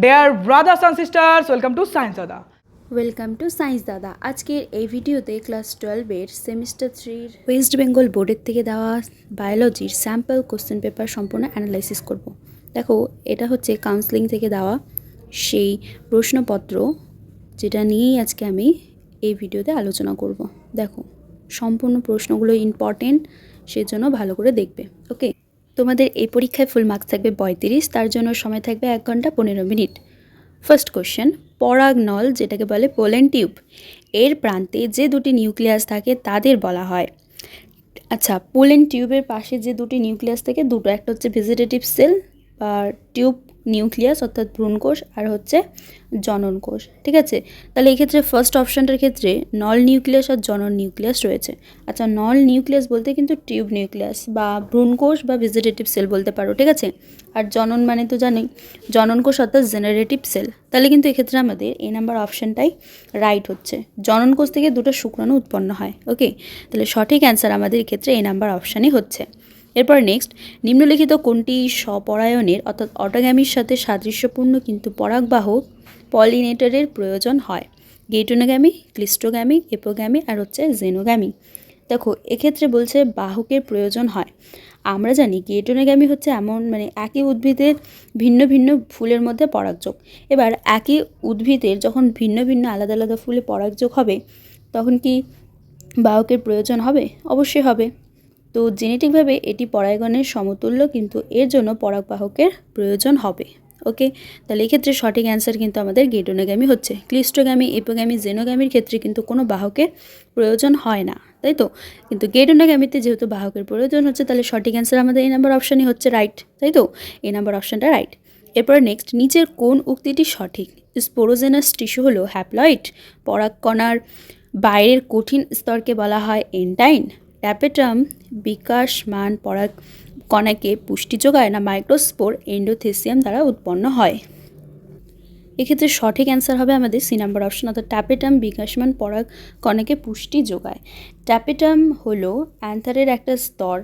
Dear brothers and sisters, welcome to science Dada welcome to science Dada আজকের এই ভিডিওতে class টুয়েলভের semester থ্রির ওয়েস্ট বেঙ্গল বোর্ডের থেকে দেওয়া বায়োলজির স্যাম্পল কোশ্চেন পেপার সম্পূর্ণ অ্যানালাইসিস করব। দেখো এটা হচ্ছে কাউন্সিলিং থেকে দেওয়া সেই প্রশ্নপত্র যেটা নিয়েই আজকে আমি এই ভিডিওতে আলোচনা করব। দেখো সম্পূর্ণ প্রশ্নগুলো ইম্পর্টেন্ট সেজন্য ভালো করে দেখবে। ওকে তোমাদের এই পরীক্ষায় ফুল মার্কস থাকবে পঁয়ত্রিশ, তার জন্য সময় থাকবে এক ঘণ্টা পনেরো মিনিট। ফার্স্ট কোশ্চেন পরাগ নল যেটাকে বলে পোলেন টিউব, এর প্রান্তে যে দুটি নিউক্লিয়াস থাকে তাদের বলা হয়। আচ্ছা পোলেন টিউবের পাশে যে দুটি নিউক্লিয়াস থাকে, দুটো, একটা হচ্ছে ভেজিটেটিভ সেল বা টিউব নিউক্লিয়াস অর্থাৎ ভ্রূণকোষ আর হচ্ছে জনন কোষ, ঠিক আছে? তাহলে এক্ষেত্রে ফার্স্ট অপশানটার ক্ষেত্রে নল নিউক্লিয়াস আর জনন নিউক্লিয়াস রয়েছে। আচ্ছা নল নিউক্লিয়াস বলতে কিন্তু টিউব নিউক্লিয়াস বা ভ্রূণকোষ বা ভেজিটেটিভ সেল বলতে পারো, ঠিক আছে? আর জনন মানে তো জানোই, জনন কোষ অর্থাৎ জেনারেটিভ সেল তাহলে কিন্তু এক্ষেত্রে আমাদের এই নাম্বার অপশানটাই রাইট হচ্ছে। জনন কোষ থেকে দুটো শুক্রাণু উৎপন্ন হয় ওকে তাহলে সঠিক অ্যান্সার আমাদের ক্ষেত্রে এই নাম্বার অপশানই হচ্ছে। এরপর নেক্সট নিম্নলিখিত কোনটি স্বপরায়নের অর্থাৎ অটোগ্যামির সাথে সাদৃশ্যপূর্ণ কিন্তু পরাগবাহক পলিনেটরের প্রয়োজন হয়? গেটোনোগ্যামি ক্লিস্টোগ্যামি এপোগ্যামি আর হচ্ছে জেনোগ্যামি। দেখো, এক্ষেত্রে বলছে বাহকের প্রয়োজন হয়। আমরা জানি গেটোনোগ্যামি হচ্ছে এমন মানে একই উদ্ভিদের ভিন্ন ভিন্ন ফুলের মধ্যে পরাগযোগ। এবার একই উদ্ভিদের যখন ভিন্ন ভিন্ন আলাদা আলাদা ফুলে পরাগযোগ হবে, তখন কি বাহকের প্রয়োজন হবে? অবশ্যই হবে। তো জেনেটিকভাবে এটি পরায়গণের সমতুল্য, কিন্তু এর জন্য পরাগবাহকের প্রয়োজন হবে। ওকে? তাহলে এক্ষেত্রে সঠিক অ্যান্সার কিন্তু আমাদের গেটোনোগ্যামি হচ্ছে। ক্লিস্টোগ্যামি এপোগ্যামি জেনোগ্যামির ক্ষেত্রে কিন্তু কোনো বাহকের প্রয়োজন হয় না, তাই তো? কিন্তু গেটোনোগ্যামিতে যেহেতু বাহকের প্রয়োজন হচ্ছে, তাহলে সঠিক অ্যান্সার আমাদের এই নাম্বার অপশানই হচ্ছে রাইট, তাই তো? এই নাম্বার অপশানটা রাইট। এরপর নেক্সট, নিচের কোন উক্তিটি সঠিক? স্পোরোজেনাস টিস্যু হলো হ্যাপ্লয়েড, পরাগকণার বাইরের কঠিন স্তরকে বলা হয় এন্টাইন ট্যাপেটাম বিকাশমান পরাগ কণাকে পুষ্টি যোগায় না মাইক্রোস্পোর এন্ডোথেসিয়াম দ্বারা উৎপন্ন হয়। এক্ষেত্রে সঠিক অ্যান্সার হবে আমাদের সি নাম্বার অপশন, অর্থাৎ ট্যাপেটাম বিকাশমান পরাগ কণাকে পুষ্টি যোগায়। ট্যাপেটাম হলো অ্যান্থারের একটা স্তর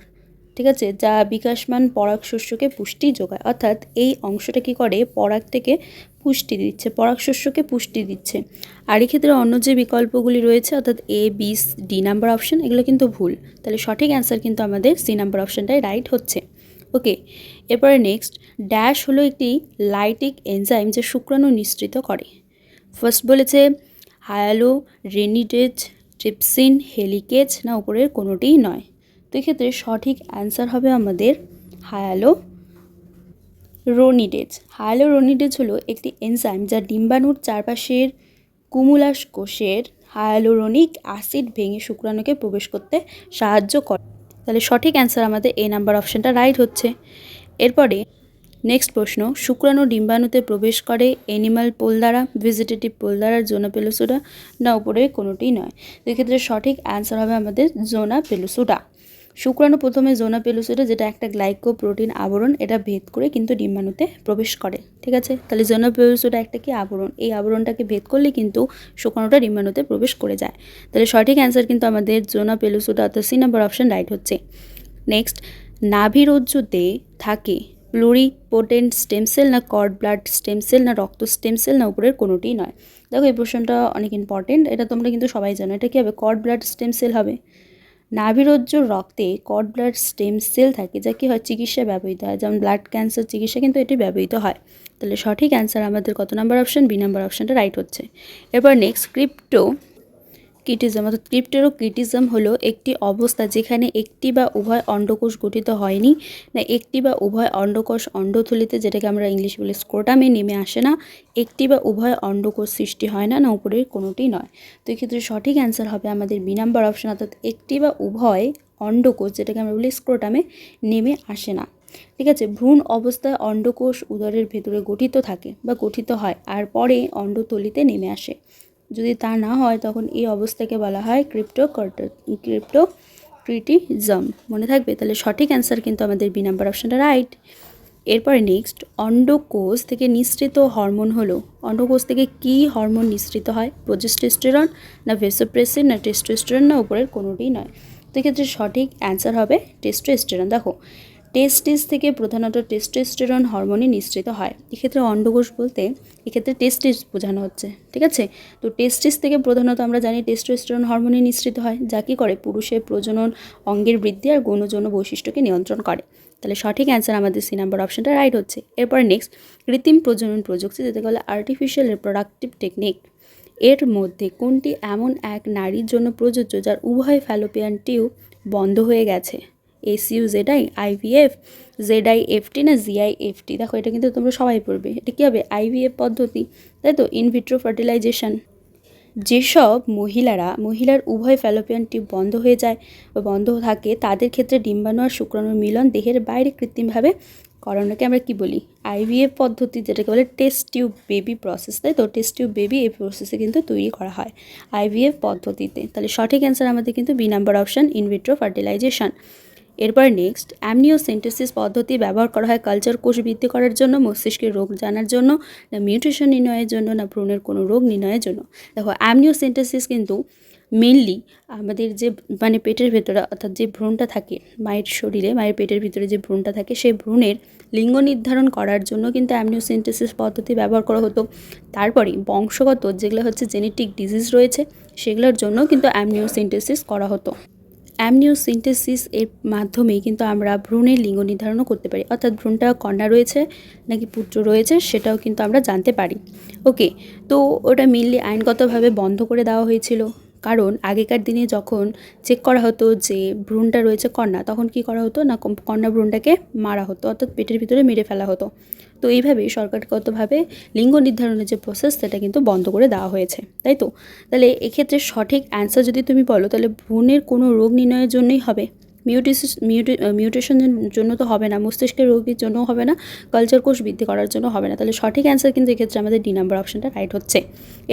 ঠিক আছে, যা বিকাশমান পরাগ শস্যকে পুষ্টি যোগায়। অর্থাৎ এই অংশটা কী করে? পরাগ থেকে পুষ্টি দিচ্ছে, পরাগ শস্যকে পুষ্টি দিচ্ছে। আর ক্ষেত্রে অন্য যে বিকল্পগুলি রয়েছে, অর্থাৎ A B D number option এগুলো কিন্তু ভুল। তাহলে সঠিক অ্যান্সার কিন্তু আমাদের সি নাম্বার অপশনটাই রাইট হচ্ছে। ওকে এরপরে নেক্সট ড্যাশ হলো একটি লাইটিক এনজাইম যা শুক্রাণু নিঃসৃত করে। ফার্স্ট বলেছে হায়ালো রেনিডেজ ট্রিপসিন হেলিকেজ না উপরের কোনোটিই নয়। তো এক্ষেত্রে সঠিক অ্যান্সার হবে আমাদের হায়ালো রোনিডেজ। হায়ালো রোনিডেজ হলো একটি এনজাইম যা ডিম্বাণুর চারপাশের কুমুলাস কোষের হায়ালোরোনিক অ্যাসিড ভেঙে শুক্রাণুকে প্রবেশ করতে সাহায্য করে। তাহলে সঠিক অ্যান্সার আমাদের এই নাম্বার অপশানটা রাইট হচ্ছে। এরপরে নেক্সট প্রশ্ন, শুক্রাণু ডিম্বাণুতে প্রবেশ করে অ্যানিমাল পোল দ্বারা, ভেজিটেটিভ পোল দ্বারা জোনা পেলোসোডা না উপরে কোনোটিই নয়। এক্ষেত্রে সঠিক অ্যান্সার হবে আমাদের জোনা পেলোসোডা শুক্রাণু প্রথমে জোনা পেলুসিডা যেটা একটা গ্লাইকো প্রোটিন আবরণ, এটা ভেদ করে কিন্তু ডিম্বাণুতে প্রবেশ করে, ঠিক আছে? তাহলে জোনা পেলুসিডা একটা কি আবরণ? এই আবরণটাকে ভেদ করলে কিন্তু শুক্রাণুটা ডিম্বাণুতে প্রবেশ করে যায়। তাহলে সঠিক অ্যান্সার কিন্তু আমাদের জোনা পেলুসিডা অর্থাৎ সি নাম্বার অপশন রাইট হচ্ছে। নেক্সট, নাভিরজ্জুতে থাকে প্লুরিপোটেন্ট স্টেম সেল না কর্ড ব্লাড স্টেম সেল না রক্ত স্টেম সেল না উপরের কোনোটিই নয়। দেখো এই প্রশ্নটা অনেক ইম্পর্টেন্ট এটা তোমরা কিন্তু সবাই জানো। এটা কী হবে? কর্ড ব্লাড স্টেম সেল হবে। নাভিরজ্জ রক্তে কড ব্লাড স্টেম সেল থাকে, যা কি হয় চিকিৎসায় ব্যবহৃত হয়। যেমন ব্লাড ক্যান্সার চিকিৎসা কিন্তু এটি ব্যবহৃত হয়। তাহলে সঠিক অ্যান্সার আমাদের কত নাম্বার অপশান বি নাম্বার অপশানটা রাইট হচ্ছে। এরপর নেক্সট ক্রিপ্টো কিটিজম অর্থাৎ ক্রিপ্টেরো কিটিজম হলো একটি অবস্থা যেখানে একটি বা উভয় অন্ডকোষ গঠিত হয়নি। না, একটি বা উভয় অন্ডকোষ অন্ডথলিতে, যেটাকে আমরা ইংলিশ বলি স্ক্রোটামে নেমে আসে না। একটি বা উভয় অন্ডকোষ সৃষ্টি হয় না না, উপরের কোনোটি নয়। তো এক্ষেত্রে সঠিক অ্যান্সার হবে আমাদের বি নাম্বার অপশন অর্থাৎ একটি বা উভয় অন্ডকোষ, যেটাকে আমরা বলি স্ক্রোটামে নেমে আসে না। ঠিক আছে, ভ্রূণ অবস্থায় অন্ডকোষ উদরের ভেতরে গঠিত থাকে বা গঠিত হয়, আর পরে অন্ডতলিতে নেমে আসে। যদি তা না হয়, তখন এই অবস্থাকে বলা হয় ক্রিপ্টো ক্রিপ্টো ক্রিটিজম মনে থাকবে? তাহলে সঠিক অ্যান্সার কিন্তু আমাদের বি নাম্বার অপশানটা রাইট। এরপরে নেক্সট, অন্ডকোষ থেকে নিঃসৃত হরমোন হলো। অন্ডকোষ থেকে কি হরমোন নিঃসৃত হয়? প্রোজেস্টেস্টেরন না ভেসোপ্রেসিন না টেস্টোস্টেরন না উপরের কোনোটিই নয়। তো এক্ষেত্রে সঠিক অ্যান্সার হবে টেস্টোস্টেরন। দেখো টেস্টিস থেকে প্রধানত টেস্টোস্টেরন হরমোনই নিঃসৃত হয়। এক্ষেত্রে অন্ডকোষ বলতে এক্ষেত্রে টেস্টিস বোঝানো হচ্ছে, ঠিক আছে? তো টেস্টিস থেকে প্রধানত আমরা জানি টেস্টোস্টেরন হরমোনই নিঃসৃত হয়, যা কী করে? পুরুষের প্রজনন অঙ্গের বৃদ্ধি আর গৌণযৌন বৈশিষ্ট্যকে নিয়ন্ত্রণ করে। তাহলে সঠিক অ্যান্সার আমাদের সি নাম্বার অপশনটা রাইট হচ্ছে। এরপর নেক্সট কৃত্রিম প্রজনন প্রযুক্তি যেটাকে বলে আর্টিফিশিয়াল রিপ্রোডাক্টিভ টেকনিক এর মধ্যে কোনটি এমন এক নারীর জন্য প্রযোজ্য যার উভয় ফ্যালোপিয়ান টিউব বন্ধ হয়ে গেছে? SU ZI IVF ZI FT না জিআই এফটি দেখো, এটা কিন্তু তোমরা সবাই পড়বে। এটা কী হবে? আইভিএফ পদ্ধতি। তাই তো? ইনভিট্রো ফার্টিলাইজেশন যেসব মহিলারা, মহিলার উভয় ফ্যালোপিয়ান টিউব বন্ধ হয়ে যায় বা বন্ধ থাকে, তাদের ক্ষেত্রে ডিম্বাণু আর শুক্রাণুর মিলন দেহের বাইরে কৃত্রিমভাবে করানোকে আমরা কি বলি? আইভিএফ পদ্ধতি, যেটাকে বলে টেস্ট টিউব বেবি প্রসেস তাই তো? টেস্ট টিউব বেবি এই প্রসেসে কিন্তু তৈরি করা হয় আইভিএফ পদ্ধতিতে। তাহলে সঠিক অ্যান্সার আমাদের কিন্তু B number option in vitro fertilisation এরপর নেক্সট অ্যামনিওসেন্টেসিস পদ্ধতি ব্যবহার করা হয় কালচার কোষ বৃদ্ধি করার জন্য, মস্তিষ্কের রোগ জানার জন্য, না মিউটেশন নির্ণয়ের জন্য, না ভ্রূণের কোনো রোগ নির্ণয়ের জন্য। দেখো অ্যামনিওসেন্টেসিস কিন্তু মেনলি আমাদের যে মানে পেটের ভেতরে অর্থাৎ যে ভ্রূণটা থাকে, মায়ের শরীরে, মায়ের পেটের ভিতরে যে ভ্রূণটা থাকে, সেই ভ্রূণের লিঙ্গ নির্ধারণ করার জন্য কিন্তু অ্যামনিওসেন্টেসিস পদ্ধতি ব্যবহার করা হতো। তারপরে বংশগত যেগুলো হচ্ছে জেনেটিক ডিজিজ রয়েছে, সেগুলোর জন্য কিন্তু অ্যামনিওসেন্টেসিস করা হতো। অ্যামনিওসিন্থেসিস এর মাধ্যমে কিন্তু আমরা ভ্রূণের লিঙ্গ নির্ধারণও করতে পারি। অর্থাৎ ভ্রূণটা কন্যা রয়েছে নাকি পুত্র রয়েছে সেটাও কিন্তু আমরা জানতে পারি। ওকে, তো ওটা মেনলি আইনগতভাবে বন্ধ করে দেওয়া হয়েছিল। কারণ আগেকার দিনে যখন চেক করা হতো যে ভ্রূণটা রয়েছে কন্যা, তখন কি করা হতো না কন্যা ভ্রূণটাকে মারা হতো, অর্থাৎ পেটের ভিতরে মেরে ফেলা হতো। তো এইভাবেই সরকারগতভাবে লিঙ্গ নির্ধারণের যে প্রসেস সেটা কিন্তু বন্ধ করে দেওয়া হয়েছে, তাই তো? তাহলে এক্ষেত্রে সঠিক অ্যান্সার যদি তুমি বলো, তাহলে ভ্রূণের কোনো রোগ নির্ণয়ের জন্যই হবে? মিউটেসিস মিউটে মিউটেশনের জন্য তো হবে না, মস্তিষ্কের রোগীর জন্য হবে না কালচার কোষ বৃদ্ধি করার জন্য হবে না। তাহলে সঠিক অ্যান্সার কিন্তু এক্ষেত্রে আমাদের ডি নাম্বার অপশনটা রাইট হচ্ছে।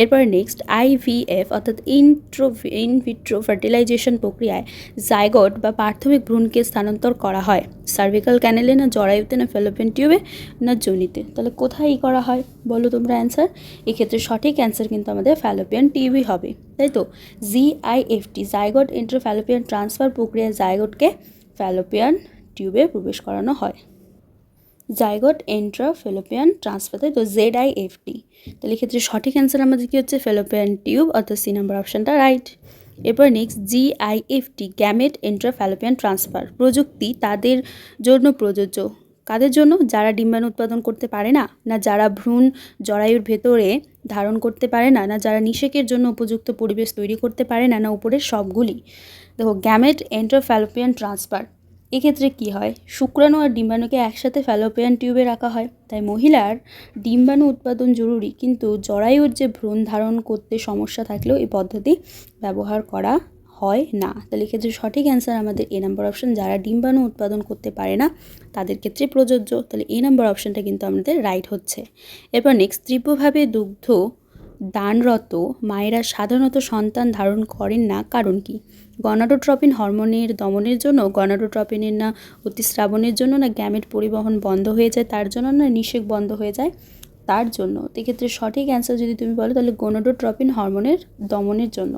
এরপরে নেক্সট আইভিএফ অর্থাৎ ইন্ট্রো ইনভিট্রো ফার্টিলাইজেশন প্রক্রিয়ায় জাইগট বা প্রাথমিক ভ্রূণকে স্থানান্তর করা হয়। সার্ভিক্যাল ক্যানেলে না জরায়ুতে না ফেলোপেন টিউবে না জনিতে। তাহলে কোথায় ই করা হয়? বলো তোমরা অ্যান্সার এক্ষেত্রে সঠিক অ্যান্সার কিন্তু আমাদের ফ্যালোপিয়ান টিউবই হবে। তাই তো GIFT zygote intra fallopian transfer প্রক্রিয়ায় জাইগটকে ফ্যালোপিয়ান টিউবে প্রবেশ করানো হয়। জাইগট এন্ট্রা ফেলোপিয়ান ট্রান্সফার তাই তো জেড আই এফ টি তাহলে এক্ষেত্রে সঠিক অ্যান্সার আমাদের কী হচ্ছে? ফেলোপিয়ান টিউব অর্থাৎ সি নাম্বার অপশানটা রাইট এরপর next G I F T gamete intra fallopian transfer প্রযুক্তি, তাদের জন্য প্রযোজ্য। কাদের জন্য? যারা ডিম্বাণু উৎপাদন করতে পারে না না যারা ভ্রূণ জরায়ুর ভেতরে ধারণ করতে পারে না না যারা নিষেকের জন্য উপযুক্ত পরিবেশ তৈরি করতে পারে না না উপরের সবগুলি। দেখো, গ্যামেট এন্ট্রা ফ্যালোপিয়ান ট্রান্সফার। এক্ষেত্রে কি হয়? শুক্রাণু আর ডিম্বাণুকে একসাথে ফ্যালোপিয়ান টিউবে রাখা হয়। তাই মহিলার ডিম্বাণু উৎপাদন জরুরি, কিন্তু জরায়ুর যে ভ্রূণ ধারণ করতে সমস্যা থাকলেও এই পদ্ধতি ব্যবহার করা হয় না। তাহলে এক্ষেত্রে সঠিক অ্যান্সার আমাদের এ নাম্বার অপশন যারা ডিম্বাণু উৎপাদন করতে পারে না, তাদের ক্ষেত্রে প্রযোজ্য। তাহলে এ নাম্বার অপশনটা কিন্তু আমাদের রাইট হচ্ছে। এরপর নেক্সট তীব্রভাবে দুগ্ধ দানরত মায়েরা সাধারণত সন্তান ধারণ করেন না, কারণ কি? গনাডোট্রপিন হরমোনের দমনের জন্য গনাডোট্রপিনের না অতিস্রাবণের জন্য না গ্যামেট পরিবহন বন্ধ হয়ে যায়, তার জন্য না নিষেক বন্ধ হয়ে যায়। তার জন্য। এক্ষেত্রে সঠিক অ্যান্সার যদি তুমি বলো, তাহলে গনোডোট্রপিন হরমোনের দমনের জন্য।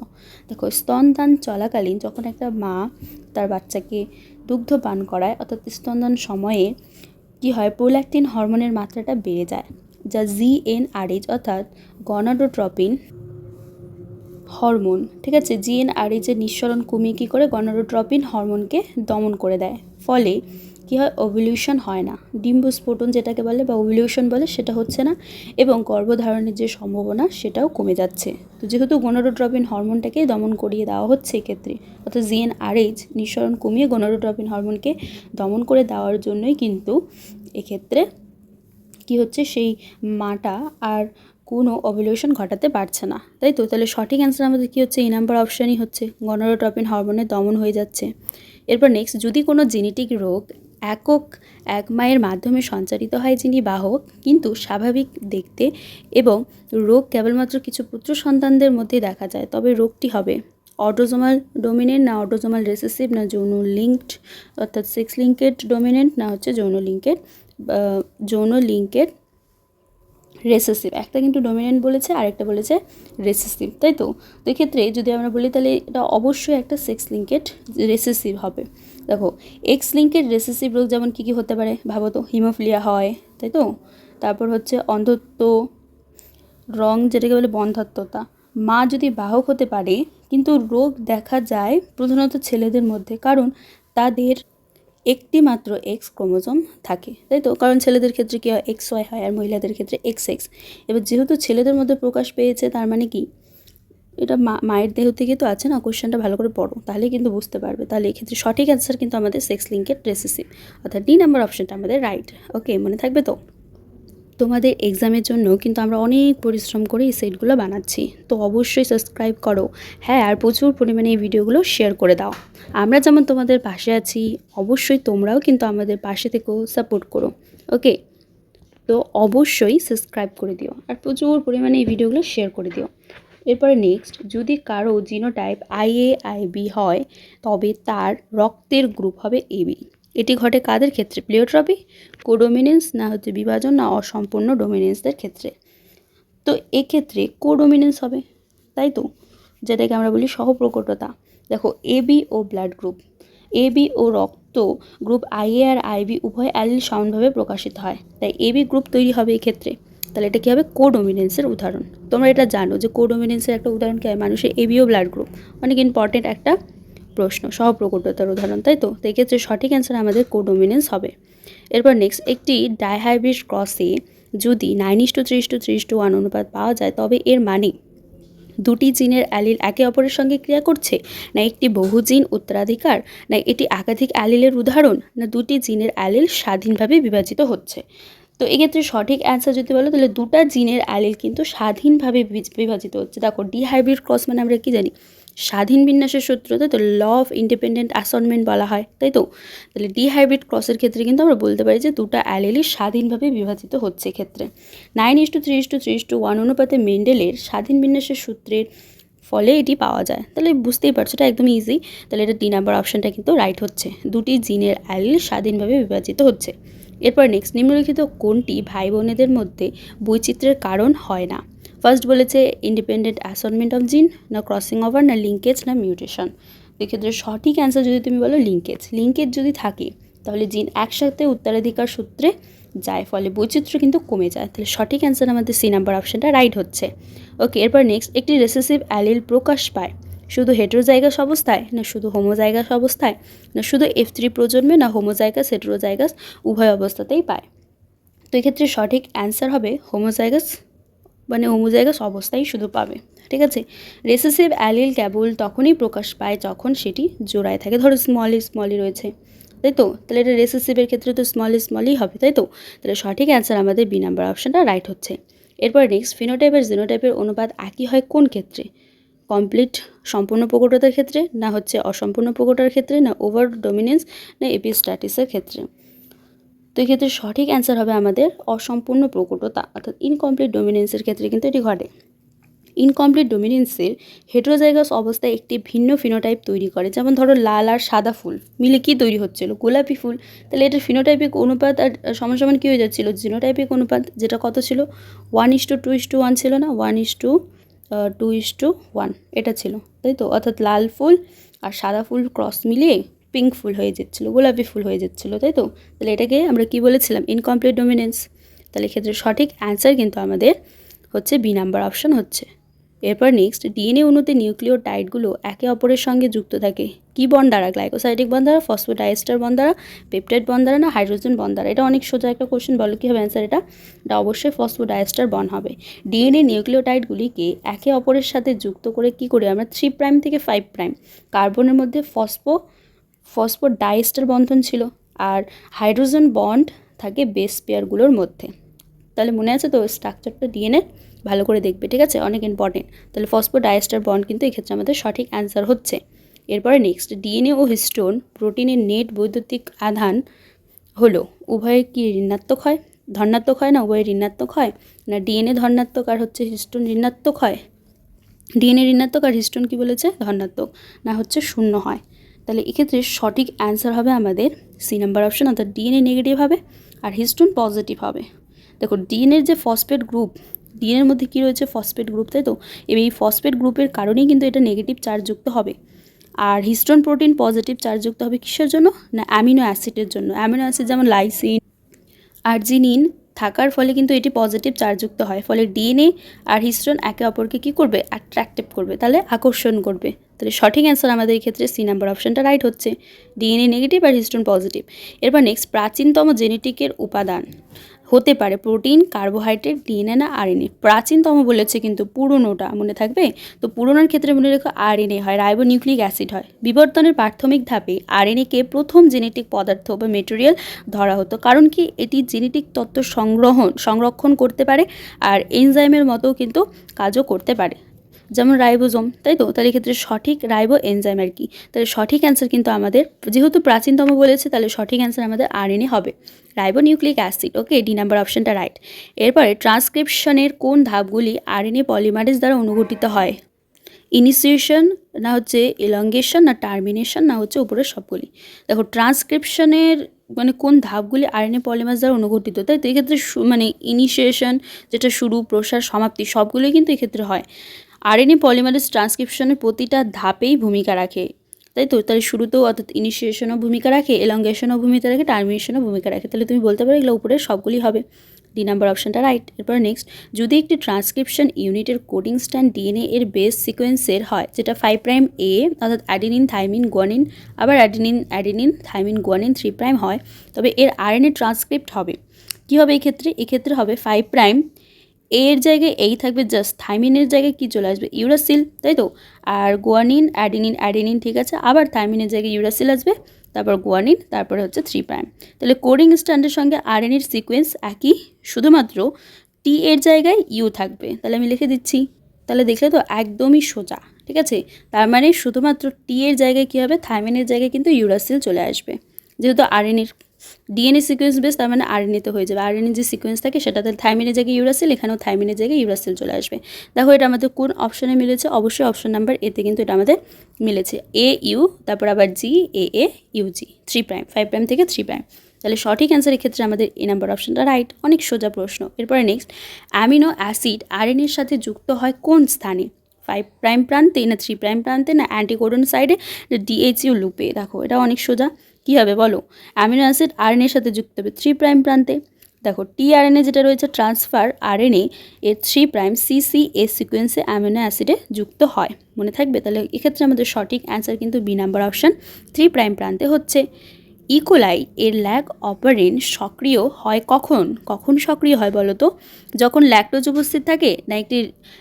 দেখো, স্তনদান চলাকালীন যখন একটা মা তার বাচ্চাকে দুগ্ধ পান করায়, অর্থাৎ স্তনদান সময়ে কী হয় প্রোল্যাক্টিন হরমোনের মাত্রাটা বেড়ে যায়, যা জি এন জিএনআরএইচ অর্থাৎ গনাডোট্রপিন হরমোন ঠিক আছে? জিএনআরএইচ এর নিঃসরণ কমিয়ে কী করে? গনাডোট্রপিন হরমোনকে দমন করে দেয়। ফলে কী হয়? ওভলিউশন হয় না। ডিম্বস্ফোটন যেটাকে বলে বা ওভলিউশন বলে, সেটা হচ্ছে না। এবং গর্ভধারণের যে সম্ভাবনা, সেটাও কমে যাচ্ছে। তো যেহেতু গনাডোট্রপিন হরমোনটাকে দমন করিয়ে দেওয়া হচ্ছে এক্ষেত্রে, অর্থাৎ জিএন জিএনআরএইচ নিঃসরণ কমিয়ে গনাডোট্রপিন হরমোনকে দমন করে দেওয়ার জন্যই কিন্তু এক্ষেত্রে কি হচ্ছে? সেই মাটা আর কোনো ওভলিউশন ঘটাতে পারছে না। তাই তো? তাহলে সঠিক অ্যান্সার আমাদের কী হচ্ছে? এই নাম্বার অপশানই হচ্ছে। গনোরোট্রপিন হরমোনের দমন হয়ে যাচ্ছে। এরপর নেক্সট যদি কোনো জেনেটিক রোগ একক এক মায়ের মাধ্যমে সঞ্চারিত হয় যিনি বাহক, কিন্তু স্বাভাবিক দেখতে এবং রোগ কেবলমাত্র কিছু পুত্র সন্তানদের মধ্যেই দেখা যায়। তবে রোগটি হবে অটোজোমাল ডোমিনেন্ট, না অটোজোমাল রেসেসিভ, না যৌন লিঙ্কড অর্থাৎ সেক্স লিঙ্কেড ডোমিনেন্ট, না হচ্ছে যৌন লিঙ্কেড যৌন লিঙ্কের রেসেসিভ। একটা কিন্তু ডোমিনেন্ট বলেছে আর একটা বলেছে রেসেসিভ, তাই তো? তো এক্ষেত্রে যদি আমরা বলি, তাহলে এটা অবশ্যই একটা সেক্স লিঙ্কেড রেসেসিভ হবে। দেখো এক্স লিঙ্কের রেসেসিভ রোগ যেমন কী কী হতে পারে? ভাবো তো হিমোফিলিয়া হয়, তাই তো? তারপর হচ্ছে অন্ধত্ব, রং যেটাকে বলে বন্ধাত্মতা। মা যদি বাহক হতে পারে, কিন্তু রোগ দেখা যায় প্রধানত ছেলেদের মধ্যে, কারণ তাদের একটি মাত্র এক্স ক্রোমোজোম থাকে, তাই তো? কারণ ছেলেদের ক্ষেত্রে কী হয়? এক্স ওয়াই হয়, আর মহিলাদের ক্ষেত্রে এক্স এক্স এবার যেহেতু ছেলেদের মধ্যে প্রকাশ পেয়েছে, তার মানে কি? এটা মা, মায়ের দেহ থেকে তো আছে না কোশ্চেনটা ভালো করে পড়ো তাহলে কিন্তু বুঝতে পারবে। তাহলে এক্ষেত্রে সঠিক অ্যান্সার কিন্তু আমাদের সেক্স লিঙ্কের রেসেসিভ অর্থাৎ ডি নাম্বার অপশানটা আমাদের রাইট ওকে মনে থাকবে তো? তোমাদের এক্সামের জন্য কিন্তু আমরা অনেক পরিশ্রম করে এই সেটগুলো বানাচ্ছি, তো অবশ্যই সাবস্ক্রাইব করো। হ্যাঁ আর প্রচুর পরিমাণে এই ভিডিওগুলো শেয়ার করে দাও। আমরা যেমন তোমাদের পাশে আছি, অবশ্যই তোমরাও কিন্তু আমাদের পাশে থেকেও সাপোর্ট করো ওকে তো অবশ্যই সাবস্ক্রাইব করে দিও, আর প্রচুর পরিমাণে এই ভিডিওগুলো শেয়ার করে দিও। এরপরে নেক্সট যদি কারও জিনোটাইপ আইএ আইবি হয়, তবে তার রক্তের গ্রুপ হবে এবি এটি ঘটে কাদের ক্ষেত্রে? প্লিওট্রপি কোডোমিনেন্স না হচ্ছে বিভাজন না অসম্পূর্ণ ডোমিনেন্সদের ক্ষেত্রে? তো এক্ষেত্রে কোডোমিনেন্স হবে, তাই তো? যেটাকে আমরা বলি সহপ্রকটতা। দেখো AB O blood group AB O রক্ত গ্রুপ আইএ আর আইবি উভয় অ্যালিল সমানভাবে প্রকাশিত হয়। তাই এবি গ্রুপ তৈরি হবে এই ক্ষেত্রে তাহলে এটা কী হবে? কোডোমিনেন্সের উদাহরণ। তোমরা এটা জানো যে কোডোমিনেন্সের একটা উদাহরণ কী হয়? মানুষের এবি ও ব্লাড গ্রুপ অনেক ইম্পর্টেন্ট একটা প্রশ্ন, সহপ্রকটতার উদাহরণ, তাই তো? তো এক্ষেত্রে সঠিক অ্যান্সার আমাদের কোডোমিনেন্স হবে। এরপর নেক্সট একটি ডাইহাইব্রিড ক্রসে যদি নাইন ইস টু ত্রিশ টু ত্রিশ টু ওয়ান অনুপাত পাওয়া যায়, তবে এর মানে দুটি জিনের অ্যালিল একে অপরের সঙ্গে ক্রিয়া করছে? না একটি বহু জিন উত্তরাধিকার? না এটি একাধিক অ্যালিলের উদাহরণ? না দুটি জিনের অ্যালিল স্বাধীনভাবে বিভাজিত হচ্ছে? তো এক্ষেত্রে সঠিক অ্যান্সার যদি বলো, তাহলে দুটা জিনের অ্যালিল কিন্তু স্বাধীনভাবে বিভাজ- বিভাজিত হচ্ছে। দেখো ডিহাইব্রিড ক্রস মানে আমরা কি জানি? স্বাধীন বিন্যাসের সূত্র তাই তো ল অফ ইন্ডিপেন্ডেন্ট অ্যাসনমেন্ট বলা হয়, তাই তো? তাহলে ডিহাইব্রিড ক্রসের ক্ষেত্রে কিন্তু আমরা বলতে পারি যে দুটো অ্যালিলই স্বাধীনভাবে বিভাজিত হচ্ছে ক্ষেত্রে nine is to three is to three is to one অনুপাতে মেন্ডেলের স্বাধীন বিন্যাসের সূত্রের ফলে এটি পাওয়া যায়। তাহলে বুঝতেই পারছ, এটা একদম ইজি তাহলে এটা তিন নাম্বার অপশানটা কিন্তু রাইট হচ্ছে। দুটি জিনের অ্যালিল স্বাধীনভাবে বিভাজিত হচ্ছে। এরপর নেক্সট নিম্নলিখিত কোনটি ভাই বোনেদের মধ্যে বৈচিত্র্যের কারণ হয় না? ফার্স্ট বলেছে ইন্ডিপেন্ডেন্ট অ্যাসনমেন্ট অফ জিন না ক্রসিং ওভার না লিঙ্কেজ না মিউটেশন এক্ষেত্রে সঠিক অ্যান্সার যদি তুমি বলো লিঙ্কেজ লিঙ্কেজ যদি থাকে, তাহলে জিন একসাথে উত্তরাধিকার সূত্রে যায়, ফলে বৈচিত্র্য কিন্তু কমে যায়। তাহলে সঠিক অ্যান্সার আমাদের সি নাম্বার অপশানটা রাইট হচ্ছে। ওকে এরপর নেক্সট একটি রেসেসিভ অ্যালিল প্রকাশ পায়। শুধু হেটেরোজাইগাস অবস্থায়, না শুধু হোমোজাইগাস অবস্থায়, না শুধু এফ থ্রি প্রজন্মে, না হোমোজাইগাস হেটেরোজাইগাস উভয় অবস্থাতেই পায়। তো এক্ষেত্রে সঠিক অ্যান্সার হবে হোমোজাইগাস মানে হোমোজাইগাস অবস্থায় শুধু পাবে, ঠিক আছে? রেসেসিভ অ্যালিল কেবল তখনই প্রকাশ পায় যখন সেটি জোড়ায় থাকে। ধরো স্মলি স্মলি রয়েছে, তাই তো? তাহলে এটা রেসেসিভের ক্ষেত্রে তো স্মলি স্মলই হবে, তাই তো? তাহলে সঠিক অ্যান্সার আমাদের বি নাম্বার অপশানটা রাইট হচ্ছে। এরপর নেক্সট ফিনোটাইপ আর জিনোটাইপের অনুপাত একই হয় কোন ক্ষেত্রে? কমপ্লিট সম্পূর্ণ প্রকটতার ক্ষেত্রে, না হচ্ছে অসম্পূর্ণ প্রকটার ক্ষেত্রে, না ওভার ডোমিনেন্স না এপিস্ট্যাটিসের ক্ষেত্রে? তো এক্ষেত্রে সঠিক অ্যান্সার হবে আমাদের অসম্পূর্ণ প্রকটতা অর্থাৎ ইনকমপ্লিট ডোমিনেন্সের ক্ষেত্রে কিন্তু এটি ঘটে। ইনকমপ্লিট ডোমিনেন্সের হেট্রোজাইগাস অবস্থায় একটি ভিন্ন ফিনোটাইপ তৈরি করে, যেমন ধরো লাল আর সাদা ফুল, মিলে কী তৈরি হচ্ছিল? গোলাপি ফুল। তাহলে এটার ফিনোটাইপিক অনুপাত আর সমান সমান কী হয়ে যাচ্ছিল? জিনোটাইপিক অনুপাত যেটা কত ছিল? One is to two two is to ছিল না? One is to two two is to, one ছিল, তাই তো? অর্থাৎ লাল ফুল আর সাদা ফুল ক্রস মিলিয়ে পিঙ্ক ফুল হয়ে যাচ্ছিল, গোলাপি ফুল হয়ে যাচ্ছিল, তাই তো? তাহলে এটাকে আমরা কি বলেছিলাম? Incomplete dominance. তাহলে ক্ষেত্রে সঠিক অ্যান্সার কিন্তু আমাদের হচ্ছে বি নাম্বার অপশান হচ্ছে। এরপর নেক্সট ডিএনএ অণুতে নিউক্লিওটাইডগুলো একে অপরের সঙ্গে যুক্ত থাকে। কি বন দ্বারা? গ্লাইকোসাইডিক বন দ্বারা ফসফোডাইস্টার বন দ্বারা পেপটাইড বন দ্বারা না হাইড্রোজেন বন দ্বারা? এটা অনেক সোজা একটা কোশ্চেন বলো কী হবে অ্যান্সার এটা? এটা অবশ্যই ফসফোডাইস্টার বন হবে। ডিএনএ নিউক্লিওটাইডগুলিকে একে অপরের সাথে যুক্ত করে কি করে আমরা? থ্রি প্রাইম থেকে ফাইভ প্রাইম কার্বনের মধ্যে ফসফো ফসফোডাইস্টার বন্ধন ছিল আর হাইড্রোজেন বন্ড থাকে বেস পেয়ারগুলোর মধ্যে। তাহলে মনে আছে তো স্ট্রাকচারটা ডিএনএ ভালো করে দেখবে, ঠিক আছে? অনেক ইম্পর্টেন্ট তাহলে ফসফোডাইস্টার বন্ড কিন্তু এক্ষেত্রে আমাদের সঠিক অ্যান্সার হচ্ছে। এরপরে নেক্সট ডিএনএ ও হিস্টোন প্রোটিনের নেট বৈদ্যুতিক আধান হলো, উভয়ে কি ঋণাত্মক হয়? ধনাত্মক হয় না, উভয়ে ঋণাত্মক হয়? না ডিএনএ ধনাত্মক আর হচ্ছে হিস্টোন ঋণাত্মক হয়? ডিএনএ ঋণাত্মক আর হিস্টোন কি বলেছে? ধনাত্মক। না, হচ্ছে শূন্য হয়। তাহলে এক্ষেত্রে সঠিক অ্যান্সার হবে আমাদের সি নাম্বার অপশন অর্থাৎ ডিএনএ নেগেটিভ হবে আর হিস্টোন পজিটিভ হবে। দেখো ডিএনএর যে ফসফেট গ্রুপ ডিএনএর মধ্যে কী রয়েছে ফসফেট গ্রুপ তাই তো? এই ফসফেট গ্রুপের কারণেই কিন্তু এটা নেগেটিভ চার্জযুক্ত হবে। আর হিস্টোন প্রোটিন পজিটিভ চার্জযুক্ত হবে কিসের জন্য? না অ্যামিনো অ্যাসিডের জন্য। অ্যামিনো অ্যাসিড যেমন লাইসিন আর্জিনিন থাকার ফলে কিন্তু এটি পজিটিভ চার্জযুক্ত হয়। ফলে ডিএনএ আর হিস্টোন একে অপরকে কী করবে? অ্যাট্রাক্টিভ করবে। তাহলে আকর্ষণ করবে। তাহলে সঠিক অ্যান্সার আমাদের এই ক্ষেত্রে সি নাম্বার অপশানটা রাইট হচ্ছে। ডিএনএ নেগেটিভ আর হিস্টোন পজিটিভ এরপর নেক্সট প্রাচীনতম জেনেটিকের উপাদান। হতে পারে। প্রোটিন, কার্বোহাইড্রেট, ডিএনএ না আরএনএ। প্রাচীনতম বলেছে কিন্তু পুরনোটা মনে থাকবে? তো পুরনোর ক্ষেত্রে মনে রেখো আরএনএ হয়, রাইবোনিউক্লিক অ্যাসিড হয়। বিবর্তনের প্রাথমিক ধাপে আরএনএকে প্রথম জেনেটিক পদার্থ বা মেটেরিয়াল ধরা হতো। কারণ কি? এটি জেনেটিক তত্ত্ব সংগ্রহণ সংরক্ষণ করতে পারে আর এনজাইমের মতো কিন্তু কাজও করতে পারে। যেমন রাইবোজোম, তাই তো? তাহলে ক্ষেত্রে সঠিক রাইবো এনজাইম আর কি। তাহলে সঠিক অ্যান্সার কিন্তু আমাদের, যেহেতু প্রাচীনতম বলেছে, তাহলে সঠিক অ্যান্সার আমাদের আরএনএ হবে। Ribo nucleic acid, okay, D number অপশনটা রাইট। এরপরে ট্রান্সক্রিপশনের কোন ধাপগুলি আরএনএ পলিমারেজ দ্বারা অনুঘটিত হয়? ইনিসিয়েশন না হচ্ছে এলঙ্গেশন না টার্মিনেশন না হচ্ছে উপরের সবগুলি? দেখো, ট্রান্সক্রিপশনের মানে কোন ধাপগুলি আর আরএনএ পলিমারেজ দ্বারা অনুঘটিত? তাই তো এক্ষেত্রে মানে ইনিশিয়েশন যেটা শুরু, প্রসার, সমাপ্তি, সবগুলোই কিন্তু এক্ষেত্রে হয়। আরএনএ পলিমারেজ ট্রান্সক্রিপশনের প্রতিটা ধাপেই ভূমিকা রাখে। তাই তো? তাহলে শুরুতেও অর্থাৎ ইনিশিয়েশনও ভূমিকা রাখে এলঙ্গেশনও ভূমিকা রাখে টার্মিনেশনও ভূমিকা রাখে। তাহলে তুমি বলতে পারো এগুলো উপরে সবগুলি হবে। ডি নাম্বার অপশনটা রাইট এরপর নেক্সট যদি একটি ট্রান্সক্রিপশন ইউনিটের কোডিং স্ট্যান্ড ডিএনএ এর বেস সিকোয়েন্সের হয়, যেটা ফাইভ প্রাইম এ অর্থাৎ অ্যাডিনিন থাইমিন গুয়ানিন আবার adenine adenine thymine guanine three prime হয়, তবে এর আরএনএ ট্রান্সক্রিপ্ট হবে। কী হবে এক্ষেত্রে? এক্ষেত্রে হবে ফাইভ প্রাইম এর জায়গায় এই থাকবে জাস্ট থাইমিনের জায়গায় কি চলে আসবে? ইউরাসিল তাই তো? আর গোয়ানিন অ্যাডিনিন অ্যাডিনিন ঠিক আছে? আবার থাইমিনের জায়গায় ইউরাসিল আসবে, তারপর গোয়ানিন তারপরে হচ্ছে থ্রি প্রাইম তাহলে কোডিং স্ট্যান্ডের সঙ্গে আরএনএর সিকোয়েন্স একই, শুধুমাত্র টি এর জায়গায় ইউ থাকবে। তাহলে আমি লিখে দিচ্ছি। তাহলে দেখলে তো একদমই সোজা, ঠিক আছে? তার মানে শুধুমাত্র টি এর জায়গায় কী হবে? থাইমিনের জায়গায় কিন্তু ইউরাসিল চলে আসবে, যেহেতু আর আরএনএর ডিএনএ সিকোয়েন্স বেস তার মানে আরএনএতে হয়ে যাবে। আরএনএ যে সিকোয়েন্স থাকে, সেটাতে থাইমিনের জায়গায় ইউরাসিল এখানেও থাইমিনের জায়গায় ইউরাসিল চলে আসবে। দেখো, এটা আমাদের কোন অপশনে মিলেছে? অবশ্যই অপশন নাম্বার এতে কিন্তু এটা আমাদের মিলেছে। এ ইউ তারপর আবার G A A U G three prime five prime থেকে থ্রি প্রাইম তাহলে সঠিক অ্যান্সারের ক্ষেত্রে আমাদের এ নাম্বার অপশনটা রাইট অনেক সোজা প্রশ্ন। এরপরে নেক্সট অ্যামিনো অ্যাসিড আরএনএর সাথে যুক্ত হয় কোন স্থানে? ফাইভ প্রাইম প্রান্তে না থ্রি প্রাইম প্রান্তে না অ্যান্টিকোডন সাইডে ডিএইচইউ লুপে দেখো, এটা অনেক সোজা। কী হবে বলো? অ্যামিনো অ্যাসিড আরএনএর সাথে যুক্ত হবে থ্রি প্রাইম প্রান্তে। দেখো টিআরএনএ যেটা রয়েছে ট্রান্সফার আরএনএ এর থ্রি প্রাইম সিসি এ সিকোয়েন্সে অ্যামিনো অ্যাসিডে যুক্ত হয়। মনে থাকবে? তাহলে এক্ষেত্রে আমাদের সঠিক অ্যান্সার কিন্তু B number option three prime প্রান্তে হচ্ছে। ইকোলাই এর ল্যাগ অপারেন্ট সক্রিয় হয় কখন? কখন সক্রিয় হয় বলো তো? যখন ল্যাকটোজ উপস্থিত থাকে না একটি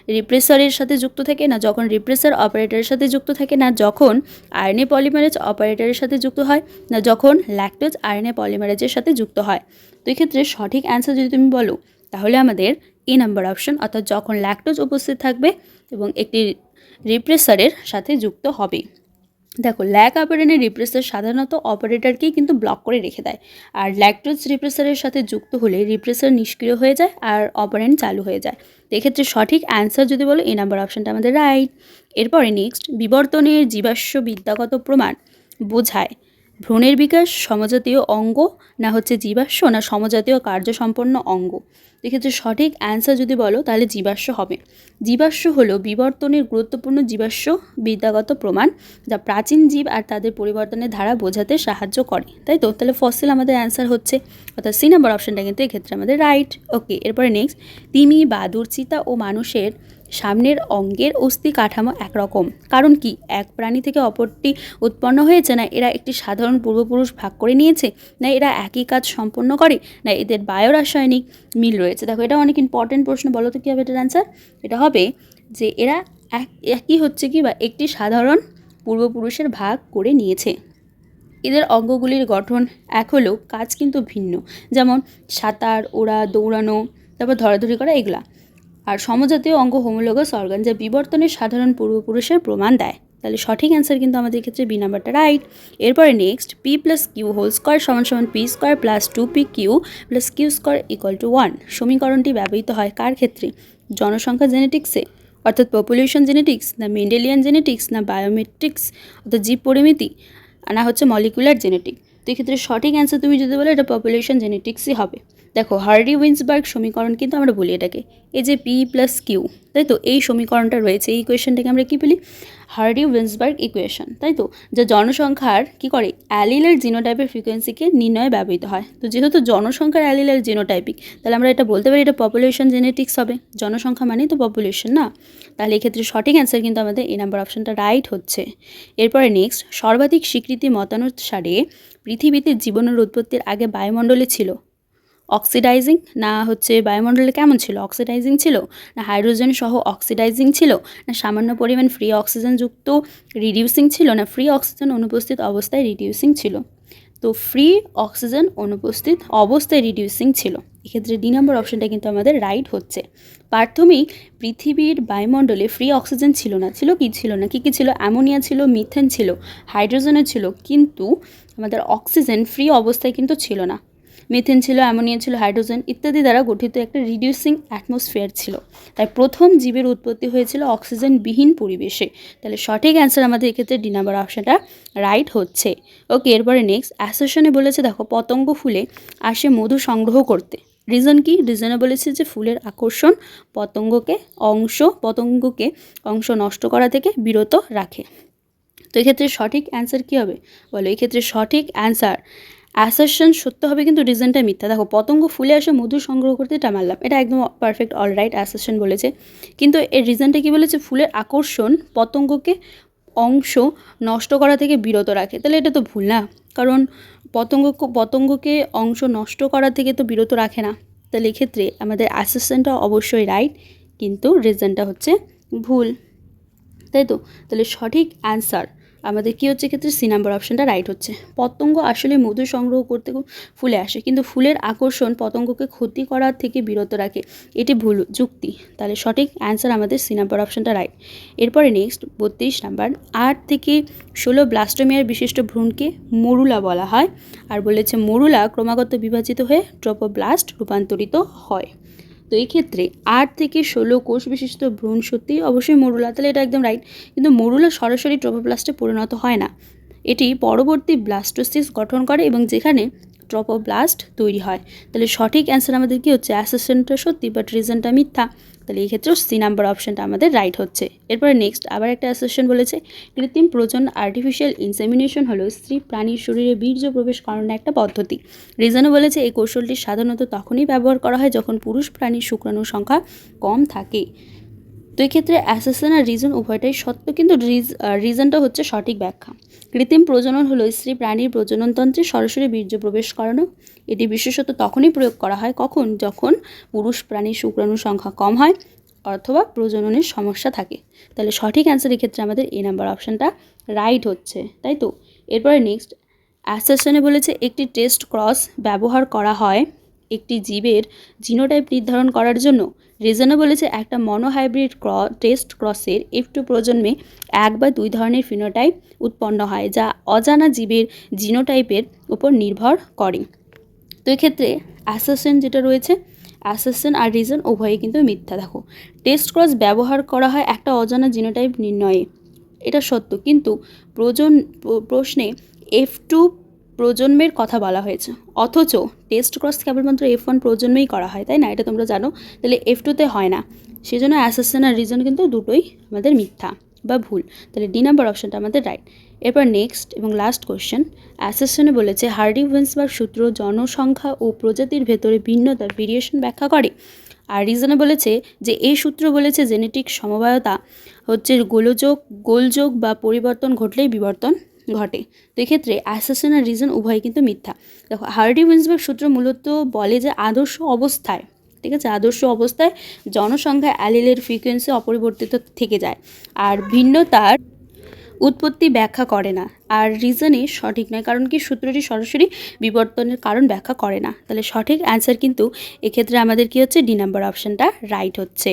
রিপ্রেসরের সাথে যুক্ত থাকে, না যখন রিপ্রেসর অপারেটরের সাথে যুক্ত থাকে, না যখন আরএনএ পলিমারেজ অপারেটরের সাথে যুক্ত হয়, না যখন ল্যাকটোজ আরএনএ পলিমারেজের সাথে যুক্ত হয়। তো এক্ষেত্রে সঠিক অ্যান্সার যদি তুমি বলো, তাহলে আমাদের এ নাম্বার অপশন অর্থাৎ যখন ল্যাকটোজ উপস্থিত থাকবে এবং একটি রিপ্রেসরের সাথে যুক্ত হবে। দেখো ল্যাক অপারেনের রিপ্রেসার সাধারণত অপারেটরকেই কিন্তু ব্লক করে রেখে দেয়। আর ল্যাকটোজ রিপ্রেসারের সাথে যুক্ত হলে রিপ্রেসার নিষ্ক্রিয় হয়ে যায় আর অপারেন্ট চালু হয়ে যায়। এক্ষেত্রে সঠিক অ্যান্সার যদি বলো, এই নাম্বার অপশানটা আমাদের রাইট এরপরে নেক্সট বিবর্তনের জীবাশ্ম বিদ্যাগত প্রমাণ বোঝায়। ভ্রূণের বিকাশ সমজাতীয় অঙ্গ, না হচ্ছে জীবাশ্ম, না সমজাতীয় কার্যসম্পন্ন অঙ্গ। এক্ষেত্রে সঠিক অ্যান্সার যদি বলো, তাহলে জীবাশ্ম হবে। জীবাশ্ম হলো বিবর্তনের গুরুত্বপূর্ণ জীবাশ্ম, বিদ্যাগত প্রমাণ, যা প্রাচীন জীব আর তাদের পরিবর্তনের ধারা বোঝাতে সাহায্য করে। তাই তো? তাহলে ফসিল আমাদের অ্যান্সার হচ্ছে। অর্থাৎ সি নাম্বার অপশানটা কিন্তু এক্ষেত্রে আমাদের রাইট ওকে এরপরে নেক্সট তিমি, বাদুর, চিতা ও মানুষের সামনের অঙ্গের অস্থি কাঠামো একরকম। কারণ কি? এক প্রাণী থেকে অপরটি উৎপন্ন হয়েছে না, এরা একটি সাধারণ পূর্বপুরুষ ভাগ করে নিয়েছে, না এরা একই কাজ সম্পন্ন করে, না এদের বায়োরাসায়নিক মিল রয়েছে। দেখো, এটা অনেক ইম্পর্টেন্ট প্রশ্ন, বলো তো কী হবে এটার অ্যান্সার এটা হবে যে এরা এক, একই হচ্ছে কি বা একটি সাধারণ পূর্বপুরুষের ভাগ করে নিয়েছে। এদের অঙ্গগুলির গঠন এক হলেও কাজ কিন্তু ভিন্ন। যেমন সাঁতার, ওড়া, দৌড়ানো, তারপর ধরাধরি করা, এগুলা। আর সমজাতীয় অঙ্গ হোমোলোগাস অর্গান যা বিবর্তনের সাধারণ পূর্বপুরুষের প্রমাণ দেয়। তাহলে সঠিক অ্যান্সার কিন্তু আমাদের ক্ষেত্রে বি নাম্বারটা রাইট এরপরে next P plus Q whole square সমান সমান P square plus two P Q plus Q square equal to one সমীকরণটি ব্যবহৃত হয় কার ক্ষেত্রে? জনসংখ্যা জেনেটিক্সে অর্থাৎ পপুলেশন জেনেটিক্স না মেন্ডেলিয়ান জেনেটিক্স না বায়োমেট্রিক্স অর্থাৎ জীব পরিমিতি আনা হচ্ছে মলিকুলার জেনেটিক তো এক্ষেত্রে সঠিক অ্যান্সার তুমি যদি বলো, এটা পপুলেশন জেনেটিক্সই হবে। দেখো হার্ডি উইন্সবার্গ সমীকরণ কিন্তু আমরা বলি এটাকে। এই যে পি প্লাস কিউ তাই তো? এই সমীকরণটা রয়েছে। এই কোয়েশনটাকে আমরা কী বলি? হার্ডি উইন্সবার্গ ইকুয়েশন তাই তো? যা জনসংখ্যার কী করে? অ্যালিলের জিনোটাইপের ফ্রিকোয়েন্সিকে নির্ণয়ে ব্যবহৃত হয়। তো যেহেতু জনসংখ্যার অ্যালিলের জিনোটাইপিক তাহলে আমরা এটা বলতে পারি এটা পপুলেশন জেনেটিক্স হবে। জনসংখ্যা মানেই তো পপুলেশন না? তাহলে এক্ষেত্রে সঠিক অ্যান্সার কিন্তু আমাদের এই নাম্বার অপশনটা রাইট হচ্ছে। এরপরে নেক্সট সর্বাধিক স্বীকৃতি মতানুসারে পৃথিবীতে জীবনের উৎপত্তির আগে বায়ুমণ্ডলে ছিল। অক্সিডাইজিং না হচ্ছে বায়ুমণ্ডলে কেমন ছিল? অক্সিডাইজিং ছিল না হাইড্রোজেন সহ অক্সিডাইজিং ছিল না সামান্য পরিমাণ ফ্রি অক্সিজেন যুক্ত রিডিউসিং ছিল না ফ্রি অক্সিজেন অনুপস্থিত অবস্থায় রিডিউসিং ছিল? তো ফ্রি অক্সিজেন অনুপস্থিত অবস্থায় রিডিউসিং ছিল। এক্ষেত্রে ডি নম্বর অপশনটা কিন্তু আমাদের রাইট হচ্ছে। প্রাথমিক পৃথিবীর বায়ুমণ্ডলে ফ্রি অক্সিজেন ছিল না। ছিল কি ছিল না? কী কী ছিল? অ্যামোনিয়া ছিল মিথেন ছিল হাইড্রোজেনও ছিল। কিন্তু আমাদের অক্সিজেন ফ্রি অবস্থায় কিন্তু ছিল না। মিথেন ছিল অ্যামোনিয়া ছিল হাইড্রোজেন ইত্যাদি দ্বারা গঠিত একটা রিডিউসিং অ্যাটমসফিয়ার ছিল। তাই প্রথম জীবের উৎপত্তি হয়েছিল অক্সিজেনবিহীন পরিবেশে। তাহলে সঠিক অ্যান্সার আমাদের এক্ষেত্রে ডি নাম্বার অপশানটা রাইট হচ্ছে। ওকে এরপরে নেক্সট অ্যাসোসিয়েশনে বলেছে, দেখো, পতঙ্গ ফুলে আসে মধু সংগ্রহ করতে। রিজন কি? রিজনে বলেছে যে ফুলের আকর্ষণ পতঙ্গকে অংশ পতঙ্গকে অংশ নষ্ট করা থেকে বিরত রাখে। তো এক্ষেত্রে সঠিক অ্যান্সার কী হবে? বলো, এক্ষেত্রে সঠিক অ্যান্সার অ্যাসারশন সত্য হবে কিন্তু রিজনটা মিথ্যা। দেখো, পতঙ্গ ফুলে আসে মধু সংগ্রহ করতে, এটা মারলাম এটা একদম পারফেক্ট অল রাইট অ্যাসারশন বলেছে। কিন্তু এর রিজনটা কী বলেছে? ফুলের আকর্ষণ পতঙ্গকে অংশ নষ্ট করা থেকে বিরত রাখে। তাহলে এটা তো ভুল না। কারণ পতঙ্গ, পতঙ্গকে অংশ নষ্ট করা থেকে তো বিরত রাখে না। তাহলে এক্ষেত্রে আমাদের অ্যাসিস্ট্যান্টটা অবশ্যই রাইট কিন্তু রিজনটা হচ্ছে ভুল। তাই তো? তাহলে সঠিক অ্যান্সার আমাদের কী হচ্ছে ক্ষেত্রে সি নাম্বার অপশানটা রাইট হচ্ছে। পতঙ্গ আসলে মধু সংগ্রহ করতে ফুলে আসে, কিন্তু ফুলের আকর্ষণ পতঙ্গকে ক্ষতি করার থেকে বিরত রাখে। এটি ভুল, যুক্তি। তাহলে সঠিক অ্যান্সার আমাদের সি নাম্বার অপশানটা রাইট এরপরে নেক্সট বত্রিশ নাম্বার আট থেকে ষোলো ব্লাস্টোমিয়ার বিশিষ্ট ভ্রূণকে মরুলা বলা হয়। আর বলেছে মরুলা ক্রমাগত বিভাজিত হয়ে ট্রপোব্লাস্ট রূপান্তরিত হয়। তো এই ক্ষেত্রে আট থেকে ষোলো কোষ বিশিষ্ট ভ্রূণ সত্যি অবশ্যই মরুলা, তাহলে এটা একদম রাইট কিন্তু মরুলা সরাসরি ট্রপোপ্লাস্টে পরিণত হয় না। এটি পরবর্তী ব্লাস্টোসিস গঠন করে এবং যেখানে ট্রপোব্লাস্ট তৈরি হয়। তাহলে সঠিক অ্যান্সার আমাদের কী হচ্ছে? অ্যাসেসেন্টটা সত্যি বাট রিজনটা মিথ্যা তাহলে এই ক্ষেত্রেও সি নাম্বার অপশানটা আমাদের রাইট হচ্ছে। এরপরে নেক্সট আবার একটা অ্যাসোসিয়েশন বলেছে, কৃত্রিম প্রজন আর্টিফিশিয়াল ইনসেমিনেশন হলো স্ত্রী প্রাণীর শরীরে বীর্য প্রবেশ করানোর একটা পদ্ধতি। রিজনও বলেছে, এই কৌশলটি সাধারণত তখনই ব্যবহার করা হয় যখন পুরুষ প্রাণীর শুক্রাণুর সংখ্যা কম থাকে। তো এক্ষেত্রে অ্যাসেসন আর রিজন উভয়টাই সত্য, কিন্তু রিজনটা হচ্ছে সঠিক ব্যাখ্যা। কৃত্রিম প্রজনন হলো স্ত্রী প্রাণীর প্রজননতন্ত্রে সরাসরি বীর্য প্রবেশ করানো। এটি বিশেষত তখনই প্রয়োগ করা হয় কখন? যখন পুরুষ প্রাণীর শুক্রাণুর সংখ্যা কম হয় অথবা প্রজননের সমস্যা থাকে। তাহলে সঠিক অ্যান্সারের ক্ষেত্রে আমাদের এই নাম্বার অপশানটা রাইট হচ্ছে, তাই তো? এরপরে নেক্সট অ্যাসেশনে বলেছে একটি টেস্ট ক্রস ব্যবহার করা হয় একটি জীবের জিনোটাইপ নির্ধারণ করার জন্য। রিজনও বলেছে একটা মনোহাইব্রিড ক্র, টেস্ট ক্রসের এফ টু প্রজন্মে এক বা দুই ধরনের ফিনোটাইপ উৎপন্ন হয়, যা অজানা জীবের জিনোটাইপের উপর নির্ভর করে। তো এক্ষেত্রে অ্যাসেসেন যেটা রয়েছে অ্যাসেসেন আর রিজন উভয়ই কিন্তু মিথ্যা, দেখো। টেস্ট ক্রস ব্যবহার করা হয় একটা অজানা জিনোটাইপ নির্ণয়ে। এটা সত্য, কিন্তু প্রজন, প্রশ্নে এফ টু প্রজন্মের কথা বলা হয়েছে। অথচ টেস্ট ক্রস কেবলমাত্র এফ ওয়ান প্রজন্মেই করা হয়, তাই না? এটা তোমরা জানো। তাহলে এফ টুতে হয় না। সেজন্য অ্যাসেসন আর রিজন কিন্তু দুটোই আমাদের মিথ্যা বা ভুল। তাহলে ডি নাম্বার অপশানটা আমাদের রাইট এরপর নেক্সট এবং লাস্ট কোয়েশ্চেন অ্যাসেসনে বলেছে হার্ডি উইন্সবার্গ সূত্র জনসংখ্যা ও প্রজাতির ভেতরে ভিন্নতার ভেরিয়েশন ব্যাখ্যা করে। আর রিজনে বলেছে যে এই সূত্র বলেছে জেনেটিক সমবায়তা হচ্ছে গোলযোগ গোলযোগ বা পরিবর্তন ঘটলেই বিবর্তন। ঘটে। তো এক্ষেত্রে অ্যাসেসন আর রিজন উভয় কিন্তু মিথ্যা। দেখো হার্ডি উইন্সবার্গ সূত্র মূলত বলে যে আদর্শ অবস্থায়, ঠিক আছে? আদর্শ অবস্থায় জনসংখ্যা অ্যালিলের ফ্রিকোয়েন্সি অপরিবর্তিত থেকে যায়। আর ভিন্নতার উৎপত্তি ব্যাখ্যা করে না। আর রিজনে সঠিক নয়, কারণ কি? সূত্রটি সরাসরি বিবর্তনের কারণ ব্যাখ্যা করে না। তাহলে সঠিক অ্যান্সার কিন্তু এক্ষেত্রে আমাদের কি হচ্ছে? ডি নাম্বার অপশানটা রাইট হচ্ছে।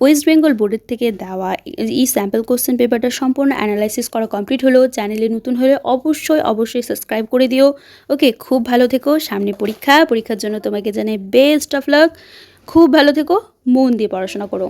ওয়েস্ট বেঙ্গল বোর্ডের থেকে দেওয়া এই স্যাম্পল কোশ্চেন পেপারটা সম্পূর্ণ অ্যানালাইসিস করা কমপ্লিট হলো চ্যানেলে নতুন হলে অবশ্যই অবশ্যই সাবস্ক্রাইব করে দিও। ওকে খুব ভালো থেকো। সামনে পরীক্ষা। পরীক্ষার জন্য তোমাকে জানাই বেস্ট অফ লাক খুব ভালো থেকো। মন দিয়ে পড়াশোনা করো।